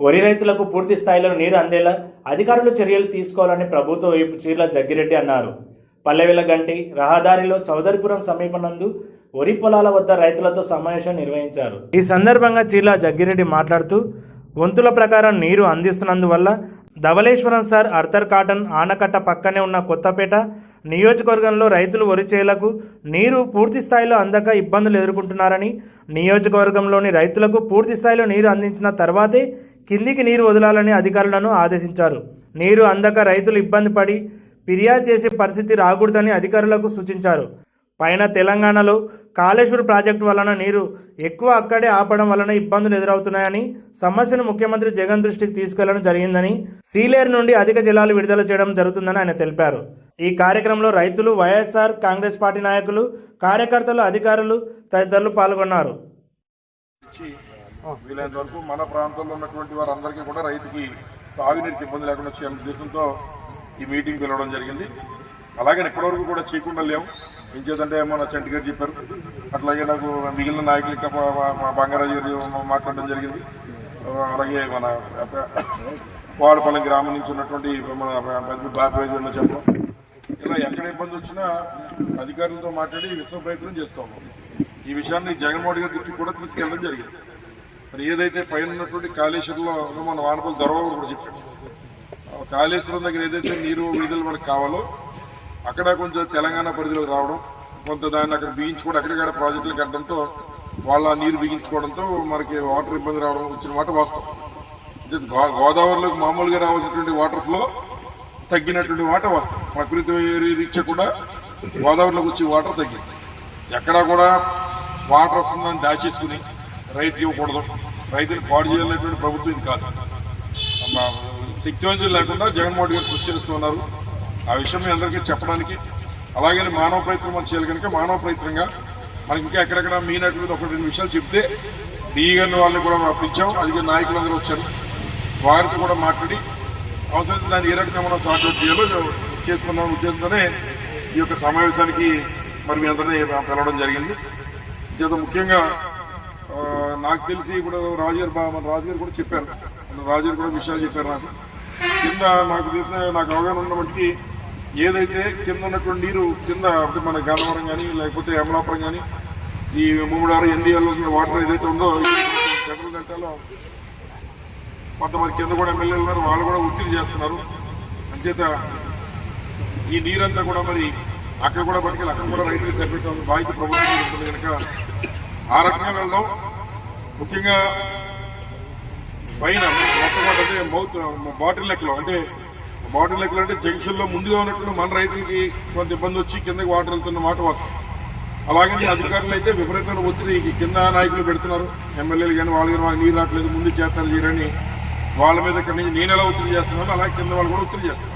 వరి రైతులకు పూర్తి స్థాయిలో నీరు అందేలా అధికారులు చర్యలు తీసుకోవాలని ప్రభుత్వ వైపు చీర్ల జగ్గిరెడ్డి అన్నారు. పల్లెవెల గంటి రహదారిలో చౌదరిపురం సమీపనందు వరి పొలాల వద్ద రైతులతో సమావేశం నిర్వహించారు. ఈ సందర్భంగా చీర్ల జగ్గిరెడ్డి మాట్లాడుతూ వంతుల ప్రకారం నీరు అందిస్తున్నందువల్ల ధవలేశ్వరం సార్ అర్థర్ కాటన్ ఆనకట్ట పక్కనే ఉన్న కొత్తపేట నియోజకవర్గంలో రైతులు వరి చేలకు నీరు పూర్తి స్థాయిలో అందక ఇబ్బందులు ఎదుర్కొంటున్నారని నియోజకవర్గంలోని రైతులకు పూర్తి స్థాయిలో నీరు అందించిన తర్వాతే కిందికి నీరు వదలాలని అధికారులను ఆదేశించారు. నీరు అందక రైతులు ఇబ్బంది పడి ఫిర్యాదు చేసే పరిస్థితి రాకూడదని అధికారులకు సూచించారు. పైన తెలంగాణలో కాళేశ్వర్ ప్రాజెక్టు వలన నీరు ఎక్కువ అక్కడే ఆపడం వలన ఇబ్బందులు ఎదురవుతున్నాయని సమస్యను ముఖ్యమంత్రి జగన్ దృష్టికి తీసుకెళ్ళడం జరిగిందని సీలేరు నుండి అధిక జలాలు విడుదల చేయడం జరుగుతుందని ఆయన తెలిపారు. ఈ కార్యక్రమంలో రైతులు వైఎస్ఆర్ కాంగ్రెస్ పార్టీ నాయకులు కార్యకర్తలు అధికారులు తదితరులు పాల్గొన్నారు. వీలైనంత వరకు మన ప్రాంతంలో ఉన్నటువంటి వారందరికీ కూడా రైతుకి సాగునీటికి ఇబ్బంది లేకుండా చేయాలనే ఉద్దేశంతో ఈ మీటింగ్ పిలవడం జరిగింది. అలాగే ఇప్పటివరకు కూడా చేయకుండా లేము ఏం చేద్దంటే మన చంటి గారు చెప్పారు. అట్లాగే నాకు మిగిలిన నాయకులు ఇంకా బంగారాజు గారు మాట్లాడడం జరిగింది. అలాగే మన వాడపల్లి గ్రామం నుంచి ఉన్నటువంటి మన పెద్ద బాబాయ్ గారు చెప్పడం. ఇలా ఎక్కడ ఇబ్బంది వచ్చినా అధికారులతో మాట్లాడి విశ్వ ప్రయత్నం చేస్తాము. ఈ విషయాన్ని జగన్మోహన్ గారి దృష్టికి కూడా తీసుకెళ్ళడం జరిగింది. మరి ఏదైతే పైన ఉన్నటువంటి కాళేశ్వరంలో మన వానపల్లి దొరబాబు కూడా చెప్పాడు. కాళేశ్వరం దగ్గర ఏదైతే నీరు విడుదల మనకు కావాలో అక్కడ కొంచెం తెలంగాణ పరిధిలోకి రావడం కొంత దాన్ని అక్కడ బిగించుకోవడం అక్కడికక్కడ ప్రాజెక్టులు కట్టడంతో వాళ్ళ ఆ నీరు బిగించుకోవడంతో మనకి వాటర్ ఇబ్బంది రావడం వచ్చిన మాట వాస్తవం. గో- గోదావరిలోకి మామూలుగా రావాల్సినటువంటి వాటర్ ఫ్లో తగ్గినటువంటి వాటర్ వస్తాం ప్రకృతి రీత్యా కూడా గోదావరిలోకి వచ్చే వాటర్ తగ్గింది. ఎక్కడా కూడా వాటర్ వస్తుందని దాచేసుకుని రైతు ఇవ్వకూడదు. రైతులు పాడు చేయాలనేటువంటి ప్రభుత్వం ఇది కాదు. మా శక్తివంతులు లేకుండా జగన్మోహన్ గారు కృషి చేస్తున్నారు ఆ విషయం మీ అందరికీ చెప్పడానికి. అలాగే మానవ ప్రయత్నం మనం చేయాలి కనుక మానవ ప్రయత్నంగా. మనకి ఇంకా ఎక్కడెక్కడ మీనటువంటి మీద ఒక రెండు విషయాలు చెప్తే డిఈ వాళ్ళని కూడా పిలిచాం అది నాయకులందరూ వచ్చారు. వారితో కూడా మాట్లాడి అవసరం దాన్ని ఏ రకంగా మనం సార్ట్అవుట్ చేయాలో చేసుకున్న ఉద్దేశంతోనే ఈ యొక్క సమావేశానికి మరి మీ అందరినీ పిలవడం జరిగింది. చేత ముఖ్యంగా నాకు తెలిసి ఇప్పుడు రాజుగారు మన రాజుగారు కూడా చెప్పారు. రాజుగారు కూడా విషయాలు చెప్పారు నాకు. కింద నాకు తెలిసిన నాకు అవగాహన ఉన్న బట్టి ఏదైతే కింద ఉన్నటువంటి నీరు కింద అంటే మన గన్నవరం కానీ లేకపోతే అమలాపురం కానీ ఈ మూడారు ఎన్డీఎల్ వాటర్ ఏదైతే ఉందో ఈ ఫెడరల్ డెల్టాలో కొంతమంది కింద కూడా ఎమ్మెల్యేలు ఉన్నారు వాళ్ళు కూడా ఒత్తిడి చేస్తున్నారు. అంచేత ఈ నీరంతా కూడా మరి అక్కడ కూడా పట్టుకెళ్ళి అక్కడ కూడా రైతులకు సరిపెట్టాలి బాధ్యత ప్రభుత్వం కనుక ఆ రకంగా వెళ్దాం. ముఖ్యంగా పైన మొట్టమొదటి మౌత్ బాటిల్ నెక్లో అంటే బాటిల్ నెక్లో అంటే జంక్షన్లో ముందుగా ఉన్నట్టు మన రైతులకి కొంత ఇబ్బంది వచ్చి కిందకి వాటర్ వెళ్తున్న మాట వాస్తవం. అలాగే అధికారులు అయితే విపరీతమైన ఒత్తిడి కింద నాయకులు పెడుతున్నారు. ఎమ్మెల్యేలు కానీ వాళ్ళు కానీ వాళ్ళకి నీరు రావట్లేదు ముందు చేస్తారు చేయరని వాళ్ళ మీద ఇక్కడ నుంచి నేను ఎలా ఒత్తిడి చేస్తున్నాను అలాగే కింద వాళ్ళు కూడా ఒత్తిడి చేస్తున్నారు.